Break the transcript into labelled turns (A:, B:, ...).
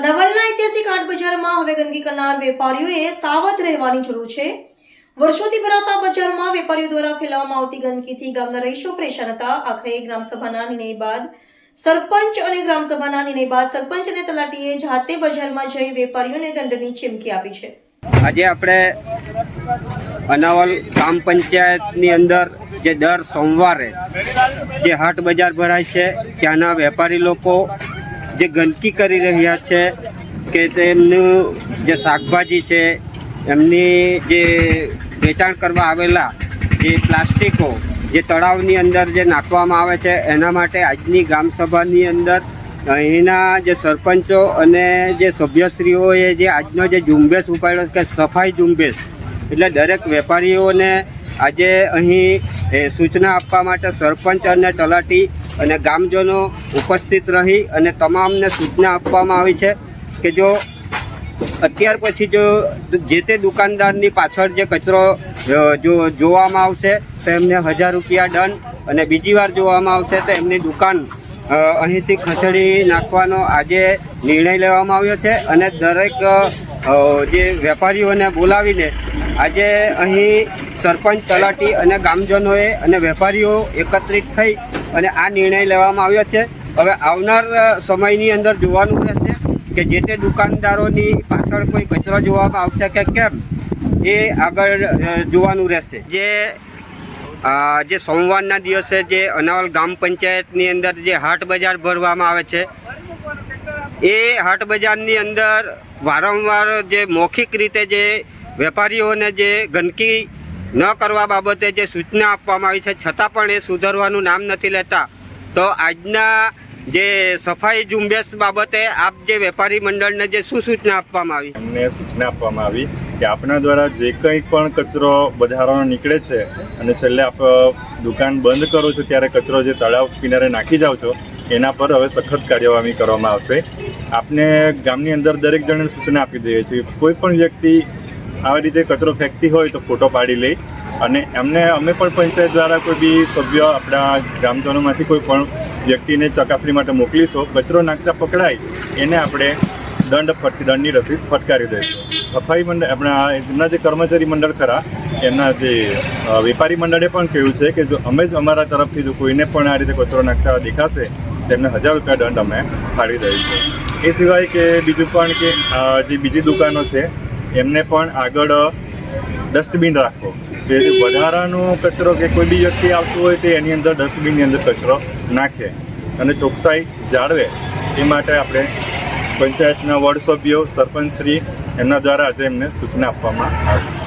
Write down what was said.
A: ઐતિહાસિક આઠ બજારમાં હવે ગંદકી કરનાર વેપારીઓએ સાવધ રહેવાની જરૂર છે. વર્ષોથી ભરાતા બજારમાં વેપારીઓ દ્વારા ફેલાવવામાં આવતી ગંદકીથી ગામના રહીશો પરેશાન હતા. આખરે ગ્રામસભાના નિર્ણય બાદ સરપંચ અને ગ્રામસભાના નિર્ણય બાદ સરપંચ અને તલાટીએ જાતે બજારમાં જઈ વેપારીઓને દંડની ચીમકી આપી છે.
B: આજે આપણે અનાવલ ગ્રામ પંચાયતની અંદર જે દર સોમવારે જે હાટ બજાર ભરાય છે, ત્યાંના વેપારી લોકો જે ગંદકી કરી રહ્યા છે, કે તેમનું જે શાકભાજી છે, એમની જે વેચાણ કરવા આવેલા જે પ્લાસ્ટિકો, જે તળાવની અંદર જે નાખવામાં આવે છે, એના માટે આજની ગ્રામસભાની અંદર અહીંના જે સરપંચો અને જે સભ્યશ્રીઓએ જે આજનો જે ઝુંબેશ ઉપાડ્યો કે સફાઈ ઝુંબેશ, એટલે દરેક વેપારીઓને આજે અહીં સૂચના આપવા માટે સરપંચ અને તલાટી અને ગામજનો ઉપસ્થિત રહી અને તમામને સૂચના આપવામાં આવી છે કે જો અત્યાર પછી જો જે તે દુકાનદારની પાછળ જે કચરો જો જોવામાં આવશે, તો એમને હજાર રૂપિયા દંડ અને બીજી વાર જોવામાં આવશે તો એમની દુકાન અહીંથી ખસેડી નાખવાનો આજે નિર્ણય લેવામાં આવ્યો છે અને દરેક જે વેપારીઓને બોલાવીને આજે અહીં સરપંચ તલાટી અને ગામજનોએ અને વેપારીઓ એકત્રિત થઈ અને આ નિર્ણય લેવામાં આવ્યો છે. હવે આવનાર સમયની અંદર જોવાનું રહેશે કે જે તે દુકાનદારોની પાછળ કોઈ કચરો જોવામાં આવશે કે કેમ, એ આગળ જોવાનું રહેશે. જે જે સોમવારના દિવસે જે અનાવલ ગ્રામ પંચાયતની અંદર જે હાટ બજાર ભરવામાં આવે છે, એ હાટ બજારની અંદર વારંવાર જે મૌખિક રીતે જે વેપારીઓને જે ગંદકી ન કરવા બાબતે જે સૂચના આપવામાં આવી છે, છતાં પણ એ સુધરવાનું નામ નથી લેતા. તો આજના જે સફાઈ ઝુંબેશ બાબતે આપ જે વેપારી મંડળને જે શું સૂચના આપવામાં આવી?
C: અમને સૂચના આપવામાં આવી કે આપના દ્વારા જે કંઈ પણ કચરો બજારોનો નીકળે છે અને છેલ્લે આપ દુકાન બંધ કરો છો ત્યારે કચરો જે તળાવ કિનારે નાખી જાઓ છો, એના પર હવે સખત કાર્યવાહી કરવામાં આવશે. આપને ગામની અંદર દરેક જણને સૂચના આપી દઈએ છીએ. કોઈ પણ વ્યક્તિ આવી રીતે કચરો ફેંકતી હોય તો ફોટો પાડી લઈ. અને એમને અમે પણ પંચાયત દ્વારા કોઈ બી સભ્ય આપણા ગ્રામજનોમાંથી કોઈ પણ વ્યક્તિને ચકાસણી માટે મોકલીશું, કચરો નાખતા પકડાય, એને આપણે દંડ ફટ, દંડની રસીદ ફટકારી દઈશું. સફાઈ મંડળ આપણા એમના જે કર્મચારી મંડળ ખરા, એમના જે વેપારી મંડળે પણ કહ્યું છે કે જો અમે જ અમારા તરફથી જો કોઈને પણ આ રીતે કચરો નાખતા દેખાશે, તેમને હજાર રૂપિયા દંડ અમે ફાળી દઈશું. એ સિવાય કે બીજું પણ કે જે બીજી દુકાનો છે એમને પણ આગળ ડસ્ટબિન રાખો. જે વધારાનો કચરો કે કોઈ બી વ્યક્તિ આવતું હોય તે એની અંદર ડસ્ટબિનની અંદર કચરો નાખે અને ચોકસાઈ જાળવે. એ માટે આપણે પંચાયતના વોર્ડ સભ્યો સરપંચશ્રી એમના દ્વારા આજે એમને સૂચના આપવામાં આવી.